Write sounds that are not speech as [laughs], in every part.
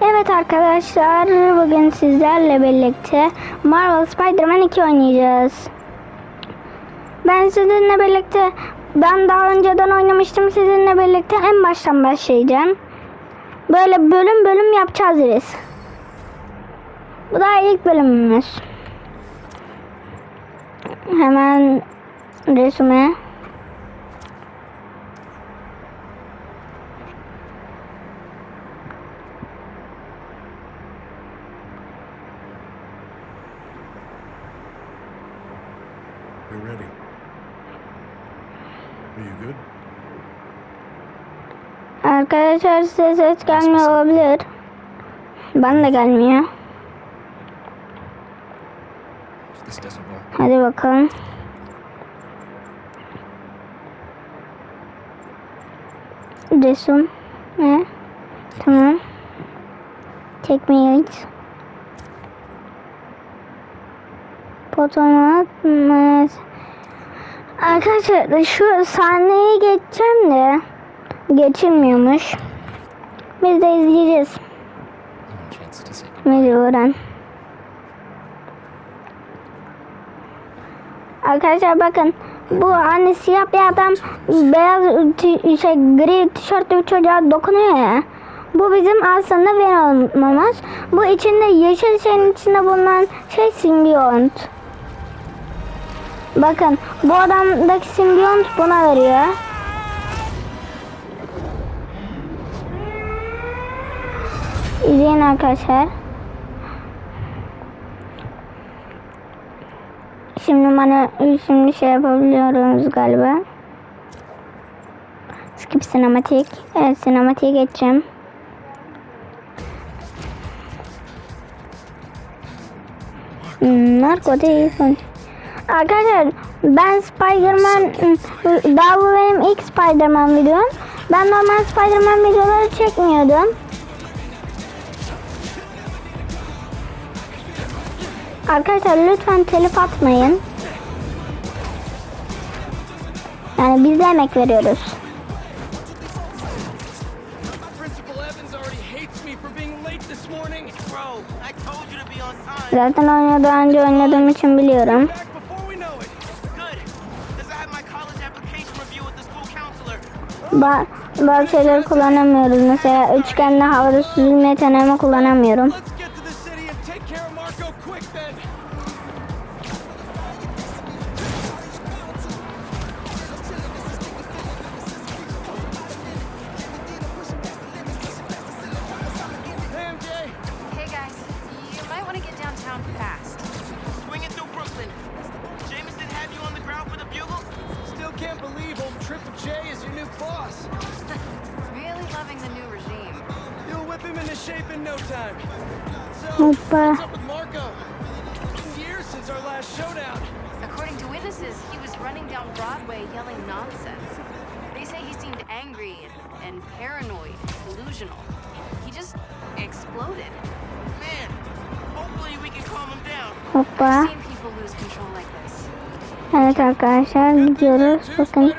Evet arkadaşlar bugün sizlerle birlikte Marvel Spider-Man 2 oynayacağız. Ben sizinle birlikte ben daha önceden oynamıştım sizinle birlikte en baştan başlayacağım. Böyle bölüm bölüm yapacağız biz. Bu da ilk bölümümüz. Hemen resme. Arkadaşlar size ses gelmiyor olabilir. Bana da gelmiyor. Hadi bakalım. Resim. Ne? Tamam. Çekmeyiz. Fotoğraf. Arkadaşlar şu sahneyi geçeceğim de geçilmiyormuş. Biz de izleyeceğiz. Mecburen. Arkadaşlar bakın bu hani siyah bir adam beyaz şey gri tişörtlü bir çocuğa dokunuyor ya. Bu bizim aslında Venom'umuz. Bu içinde yeşil şeyin içinde bulunan şey simbiyont. Bakın bu adamdaki simbiyont buna veriyor. İzleyin arkadaşlar. Şimdi bana şimdi şey yapabiliyoruz galiba. Skip sinematik. Evet sinematiğe geçeceğim. Hmm, narkotik. Arkadaşlar ben Spider-Man daha bu benim ilk Spider-Man videom. Ben normal Spider-Man videoları çekmiyordum. Arkadaşlar lütfen telif atmayın. Yani biz de emek veriyoruz. Zaten oyunu daha önce oynadığım için biliyorum. Ba bazı şeyleri kullanamıyoruz. Mesela üçgenli havada süzülme yeteneğimi kullanamıyorum. Fast. Swinging through Brooklyn. Jameson have you on the ground for the bugle? Still can't believe old Triple J is your new boss. [laughs] Really loving the new regime. You'll whip him into shape in no time. So, Hoppa. what's up with Marco? Years since our last showdown. According to witnesses, he was running down Broadway yelling nonsense. They say he seemed angry and, and paranoid, delusional. He just exploded. Hoppa. Evet arkadaşlar gidiyoruz. Bakın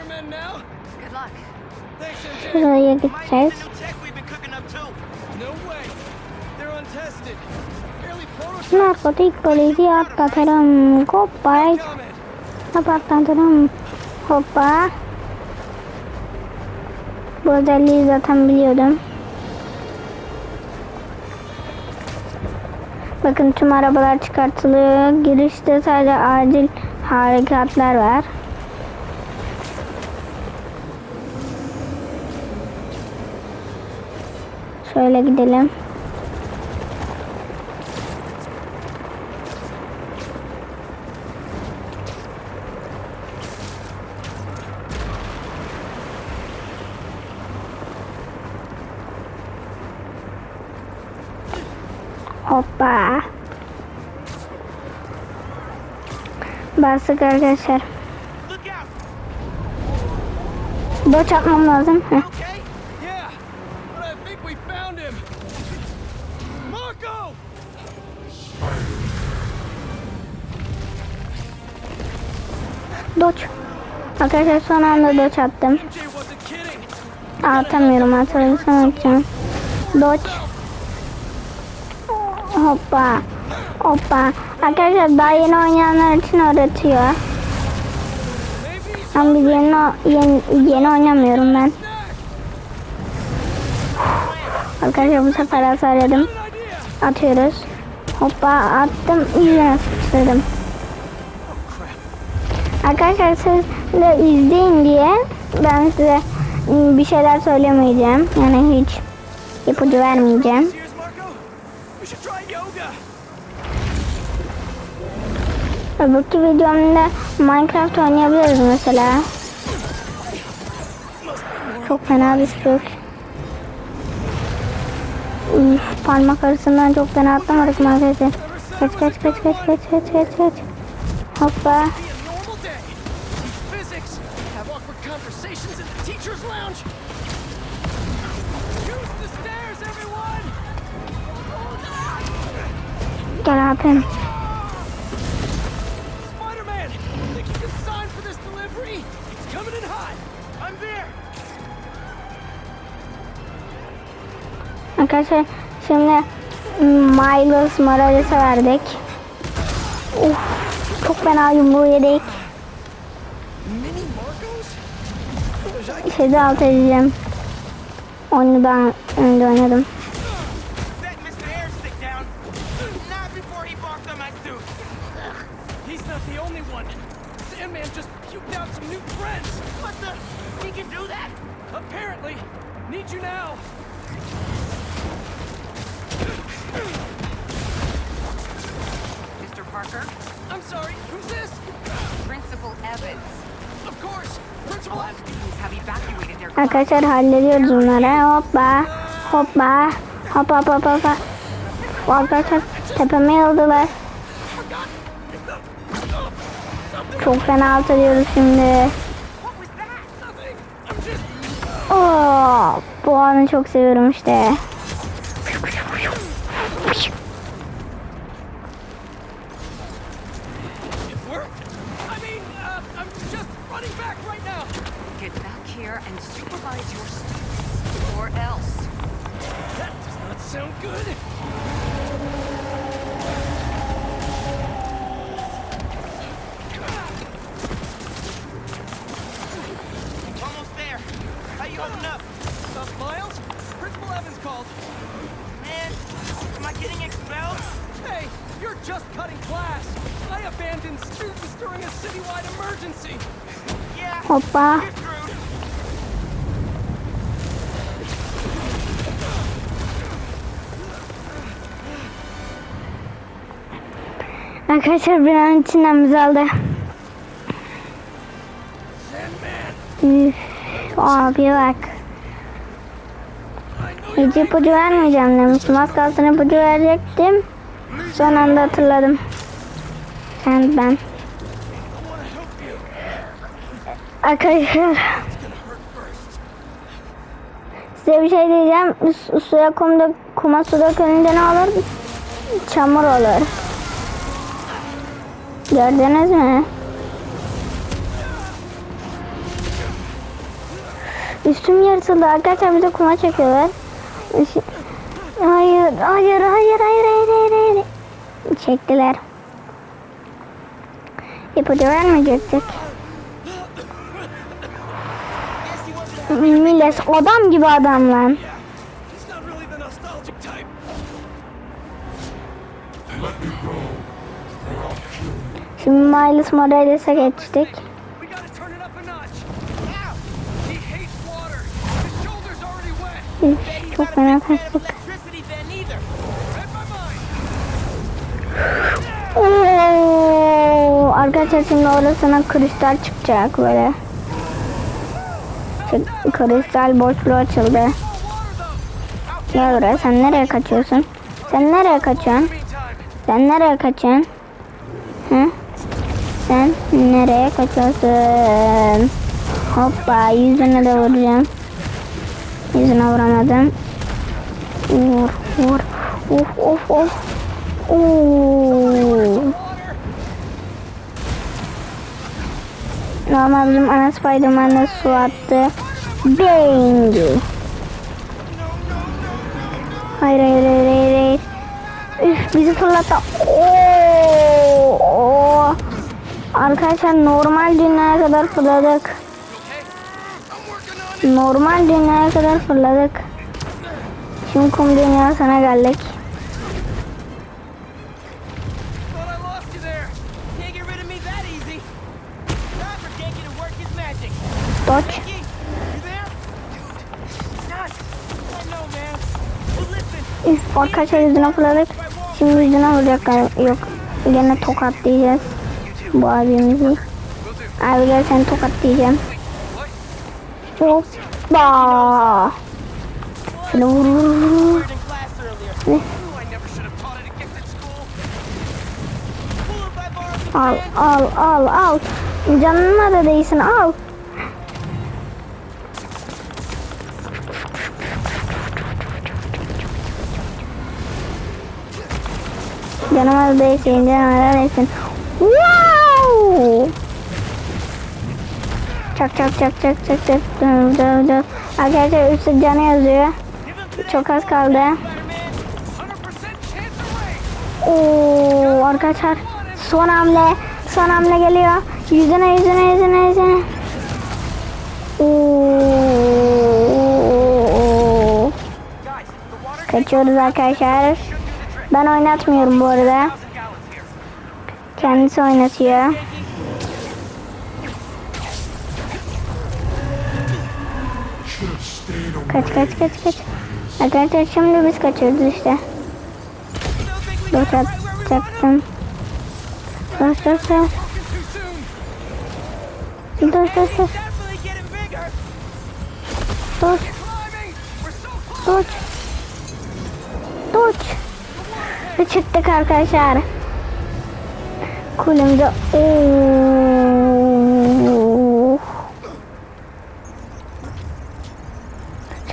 şuraya gideceğiz. Narkotik polisi atlatırım. Hoppa. Atlatırım. Hoppa. Bu özelliği zaten biliyordum. Bakın tüm arabalar çıkartılıyor. Girişte sadece acil harekatlar var. Şöyle gidelim. Hoppa. Bastık arkadaşlar. Doç atmam lazım. Doç. Arkadaşlar son anda doç attım. Atamıyorum hatırlarsam atacağım. Dodge. Hoppa. Hoppa. Arkadaşlar daha yeni oynayanlar için öğretiyor. Ama biz yeni, yeni, yeni oynamıyorum ben. Arkadaşlar bu sefer hasar yedim. Atıyoruz. Hoppa attım. Yüzüne sıçradım. Arkadaşlar siz de izleyin diye ben size bir şeyler söylemeyeceğim. Yani hiç ipucu vermeyeceğim. Öbürkü videomda Minecraft oynayabiliriz mesela. Çok fena bir sürük. Üf, parmak arasından çok fena atlamadık arkadaşlar? Kaç kaç kaç kaç kaç kaç kaç kaç. Hoppa. Be a coming in hot. I'm there. Arkadaşlar şimdi Miles Morales'e verdik. Uf, çok fena yumruğu yedik. Şeyde alt edeceğim. Oyunu daha önce oynadım. Arkadaşlar hallediyoruz bunları. Hoppa. Hoppa. Hop hop hop hop. hop. Arkadaşlar tepeme yıldılar. Çok fena alt ediyoruz şimdi. Oo, bu anı çok seviyorum işte. Holding up? Uh, Miles, Principal Evans called. Man, am I getting expelled? Hey, you're just cutting class. I abandoned students during a citywide emergency. Yeah. Hoppa. You're screwed. Arkadaşlar bir an içinden bizi aldı. Üf, abi bak. Hiç ipucu vermeyeceğim demiştim. Az kalsın ipucu verecektim. Son anda hatırladım. Sen ben. Arkadaşlar. Size bir şey diyeceğim. Su- Suya kum dök, kuma su dökülünce ne olur? Çamur olur. Gördünüz mü? Üstüm yırtıldı. Arkadaşlar bize kuma çekiyorlar. Hayır, hayır, hayır, hayır, hayır, hayır, hayır. Çektiler. İpucu vermeyecektik. Millet adam gibi adam lan. Şimdi Miles Morales'e geçtik. Üf, çok fena. Oo, arkadaşlar şimdi orasına kristal çıkacak böyle. Çık- Kristal boşluğu açıldı. Gel buraya sen nereye kaçıyorsun? Sen nereye kaçıyorsun? Sen nereye kaçıyorsun? Hı? Sen nereye kaçıyorsun? Hoppa yüzüne de vuracağım. Yüzüne vuramadım. Vur vur. Of of of. Oo. Normal bizim ana Spiderman'da su attı. Bang. Hayır hayır hayır hayır hayır. Üf bizi fırlattı. Oo, oo. Arkadaşlar normal dünyaya kadar fırladık. Normal dünyaya kadar fırladık. Şimdi kum dünyasına geldik. Dodge. Üf arkadaşlar yüzüne fırladık. Şimdi yüzüne vuracaklar. Yok. Gene tokatlayacağız. Bu abimizi. Abi gel seni tokatlayacağım. What? Hoppa. Şöyle vur vur vur, vur. Word in class earlier. Ooh, I never should have taught at a gifted school. Cool if I borrow some Al al al al. Canına da değsin al. Canıma da değsin, canıma da değsin. Wow! Çak çak çak çak çak çak. Dur dur dur. Arkadaşlar üstte canı yazıyor. Çok az kaldı. Spider-Man. 100% chance of rain. Oo arkadaşlar son hamle son hamle geliyor. Yüzüne yüzüne yüzüne yüzüne. Oo. Kaçıyoruz arkadaşlar. Ben oynatmıyorum bu arada. Kendisi oynatıyor. Kaç kaç kaç kaç. Arkadaşlar şimdi biz kaçıyoruz işte. Where we want 'em? çaktım. Dur dur dur. Dur dur dur. Ve çıktık arkadaşlar. Kulümde. Oo.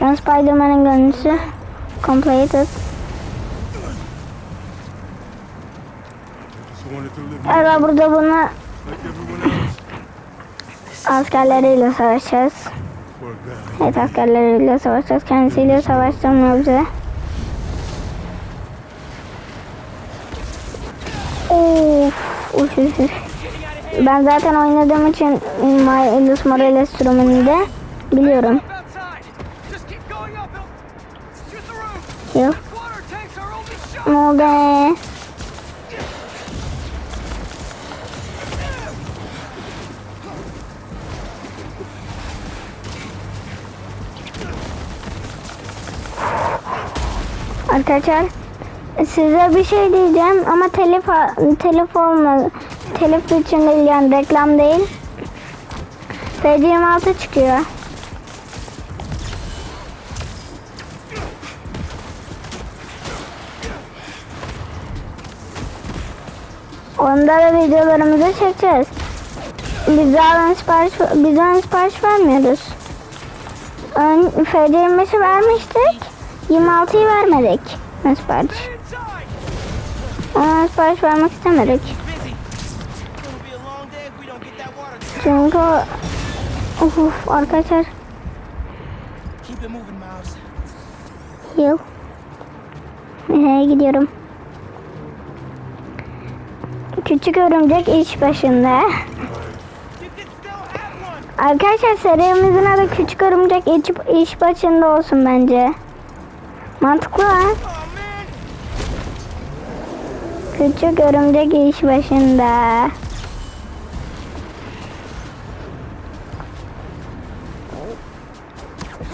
Şu an Spider-Man'in. Completed. Galiba burada bunu askerleriyle savaşacağız. Evet askerleriyle savaşacağız. Kendisiyle savaştırmıyor bize. Of, uf. Ben zaten oynadığım için Miles Morales sürümünde biliyorum. Shot. Ne oldu? Arkadaşlar size bir şey diyeceğim ama telif telif olmaz. Telif için değil yani reklam değil. PC26 çıkıyor. Onda da videolarımızı çekeceğiz. Biz ön sipariş, biz ön sipariş vermiyoruz. Ön FC25'i vermiştik. 26'yı vermedik. Ön sipariş. Ön sipariş vermek istemedik. Busy. It's gonna be a long day if we don't get that water. tank. Çünkü Uf, uf, arkadaşlar Keep it moving, Miles. yıl. Nereye gidiyorum? Küçük örümcek iş başında. Arkadaşlar serimizin adı Küçük Örümcek iş, iş başında olsun bence. Mantıklı ha? Oh. Küçük Örümcek iş başında.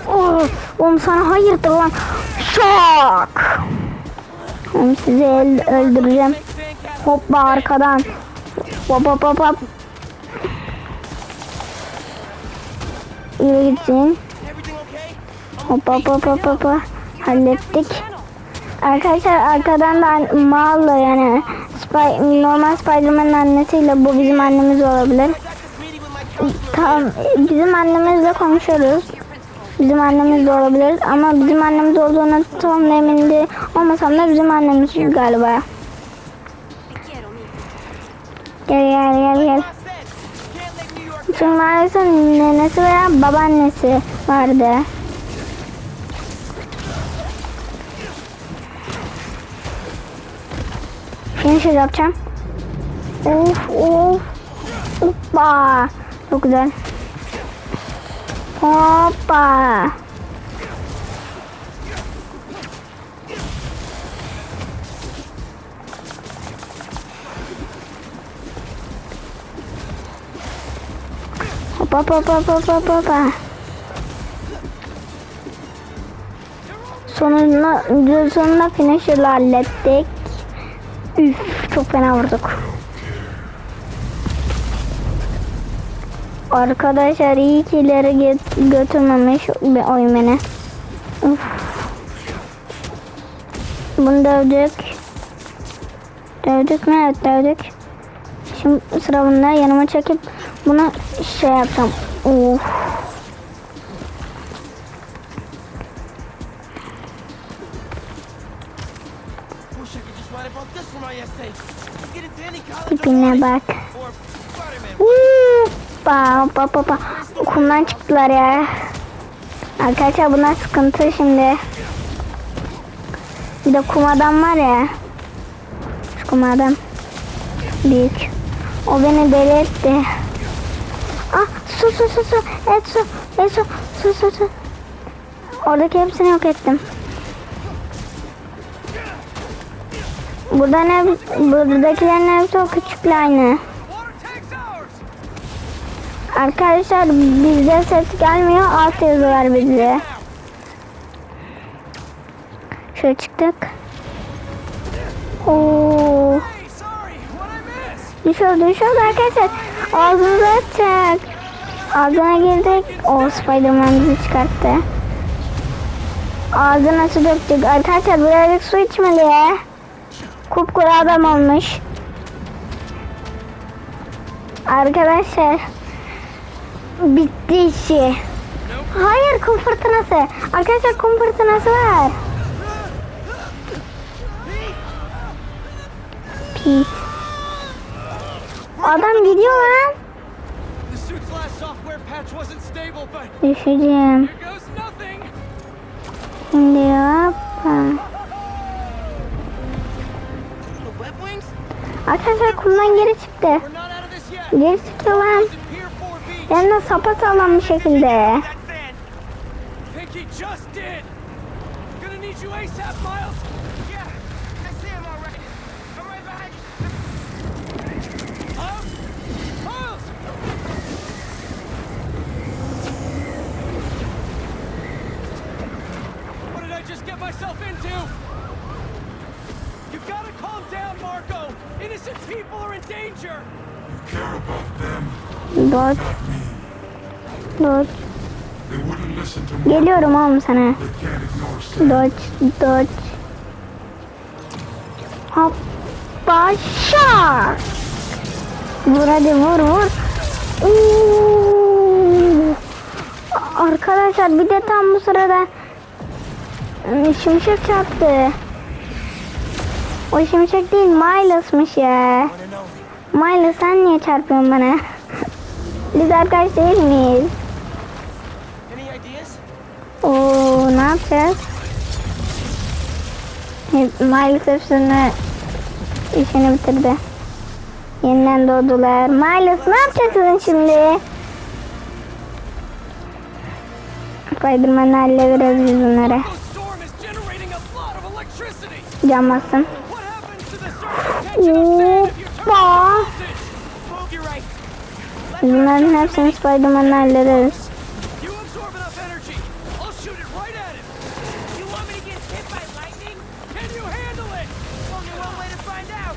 Of, oğlum sana hayırdır lan. Şok. Oğlum sizi öldüreceğim. Hoppa arkadan. Hop hop hop hop. Yürü gitsin. Okay? Hop hop hop hop. Hallettik. Arkadaşlar arkadan da Mağla yani Spy, normal Spiderman'ın annesiyle bu bizim annemiz olabilir. Tamam bizim annemizle konuşuyoruz. Bizim annemiz de olabilir ama bizim annemiz olduğunu tam emin de olmasam da bizim annemiz galiba. Gel gel gel gel. Maalesef nenesi veya babaannesi vardı. Finisher yapacağım. Of of. Hoppa. Çok güzel. Hoppa. Hoppa. Sonunda, sonunda finisher'la hallettik. Üf, çok fena vurduk. Arkadaşlar iyi ki ileri gö- götürmemiş bir oyun beni. Uf. Bunu dövdük. Dövdük mü? Evet dövdük. Şimdi sıra bunda yanıma çekip bunu şey yapacağım. College Tipine bak. Spider-Man. Hoppa hoppa hoppa. Okuldan çıktılar ya. Arkadaşlar bunlar sıkıntı şimdi. Bir de kum adam var ya. Şu kum adam. Büyük. O beni deli etti. Su su su su. Evet su. Evet su. Su su su. Oradaki hepsini yok ettim. Burada ne? Buradakilerin hepsi o küçükle aynı. Arkadaşlar bizde ses gelmiyor. Alt yazıyorlar bize. Şöyle çıktık. Oo, düşüyor düşüyor arkadaşlar. Ağzımıza atacak. Ağzına girdik. O Spiderman bizi çıkarttı. Ağzına su döktük. Arkadaşlar birazcık su içmeli ya. Kupkuru adam olmuş. Arkadaşlar bitti işi. Hayır kum fırtınası. Arkadaşlar kum fırtınası var. Pis. Adam gidiyor lan. Düşeceğim. Şimdi hoppa. Arkadaşlar kumdan geri çıktı. Geri çıktı lan. It's in Pier 4B! Hem de sapasağlam bir şekilde. Dodge. Dodge. Geliyorum oğlum sana. Dodge. Dodge. Hoppa şak. Vur hadi vur vur. Oo. Arkadaşlar bir de tam bu sırada ıı, şimşek çarptı. O şimşek değil Miles'mış ya. Miles sen niye çarpıyorsun bana? Biz arkadaş değil miyiz? Oo ne yapacağız? Miles hepsini işini bitirdi. Yeniden doğdular. Miles ne yapacaksın şimdi? Spiderman'ı hallederiz biz bunları. The storm is generating a lot of electricity! Cam bassın. What happens to the surface tension of sand if you turn Hoppa. on voltage? Move, you're right. Bunların hepsini Spiderman'ı hallederiz. You absorb enough energy, I'll shoot it right at him! You want me to get hit by lightning? Can you handle it? Only one way to find out.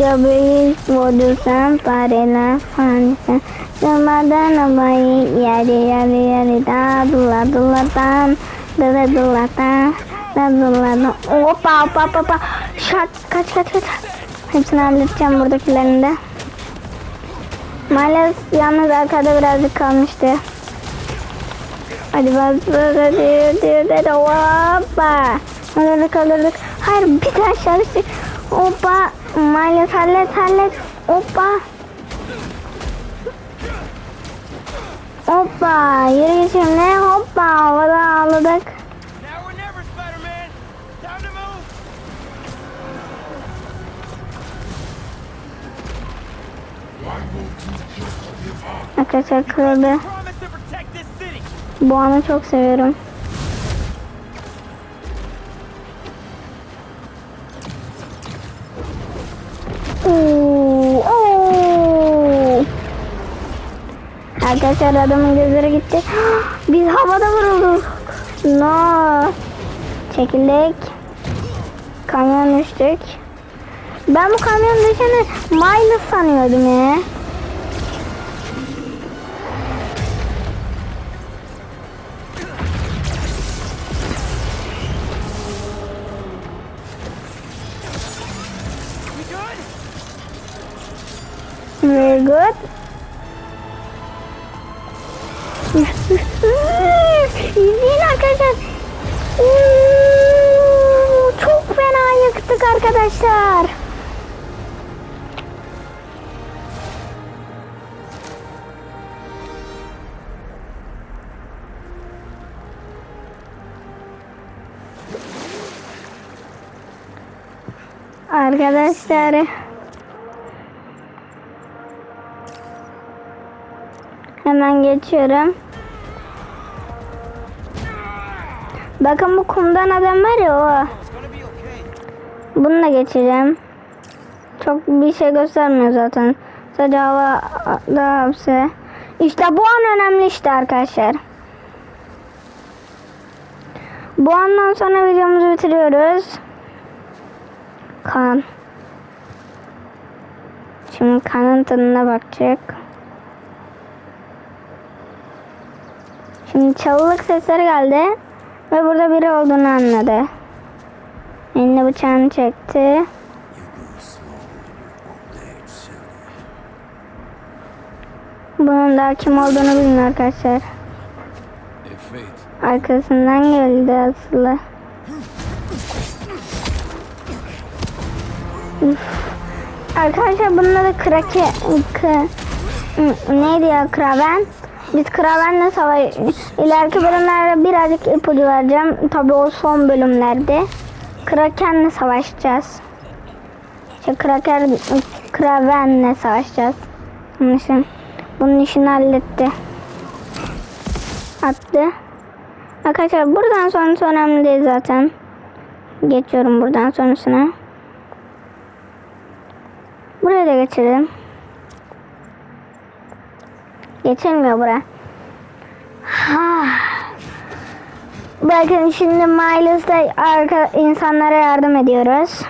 Ya bir vurdursam pareler fanisen Durmadan abayı yeri yeri yeri da dula dula dan Dula dula da da dula da hoppa hoppa hoppa Şak kaç kaç kaç Hepsini halledeceğim buradakilerini de Maalesef yalnız arkada birazcık kalmıştı. Hadi bas hadi hadi hadi hoppa. Kaldırdık kaldırdık. Hayır bir daha aşağı düştük Hoppa Maalesef hallet hallet. Hoppa. Hoppa yürü git şimdi. Hoppa havada ağladık Arkadaşlar city. Bu anı çok seviyorum. Oo, oo. Arkadaşlar adamın gözleri gitti. [gasps] Biz havada vurulduk. No. Çekildik. Kamyon düştük. Ben bu kamyon düşeni Miles sanıyordum ya. Arkadaşlar. Arkadaşlar. Hemen geçiyorum. Bakın bu kumdan adam var ya o. Bunu da geçeceğim. Çok bir şey göstermiyor zaten. Sadece hava da hapse. İşte bu an önemli işte arkadaşlar. Bu andan sonra videomuzu bitiriyoruz. Kan. Şimdi kanın tadına bakacak. Şimdi çalılık sesleri geldi. Ve burada biri olduğunu anladı. Eline bıçağını çekti. Bunun daha kim olduğunu bilmiyor arkadaşlar. Arkasından geldi aslında. Arkadaşlar bunun adı krake... K, neydi ya kraven? Biz kravenle savaş... İleriki bölümlerde birazcık ipucu vereceğim. Tabii o son bölümlerde. Krakenle savaşacağız. İşte kraker... Kravenle savaşacağız. Anlaşıldı. Bunun işini halletti. Attı. Arkadaşlar buradan sonrası önemli değil zaten. Geçiyorum buradan sonrasına. Buraya da geçelim. Geçilmiyor bura. Ha. Bakın şimdi Miles'da arka insanlara yardım ediyoruz.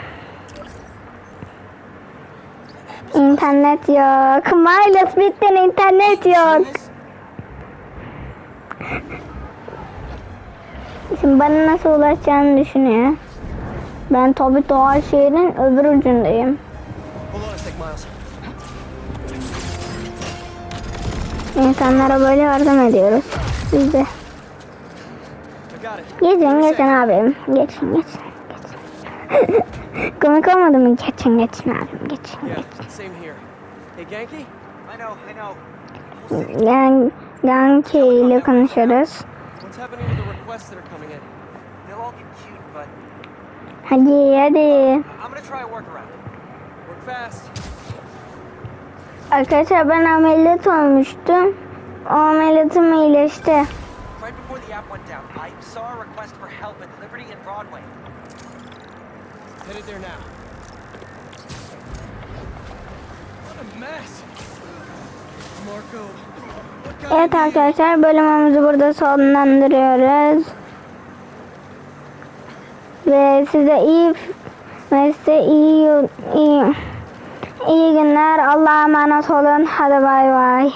İnternet yok. Miles bittin internet yok. Şimdi bana nasıl ulaşacağını düşünüyor. Ben tabi doğal şehrin öbür ucundayım. İnsanlara böyle yardım ediyoruz. Biz de. Geçin geçin abim. Geçin geçin. geçin. [laughs] Komik olmadı mı? Geçin geçin abim. Geçin geçin. same here. Hey, Genki? I know, I know. Gang, Ganki ile konuşuyoruz. Hadi hadi. Arkadaşlar ben ameliyat olmuştum. O ameliyatım iyileşti. Right before the app went down, I saw a request for help at Liberty and Broadway. Headed there now. What a mess. Marco. Evet arkadaşlar bölümümüzü burada sonlandırıyoruz. Ve size iyi ve size iyi iyi iyi günler. Allah'a emanet olun. Hadi bay bay.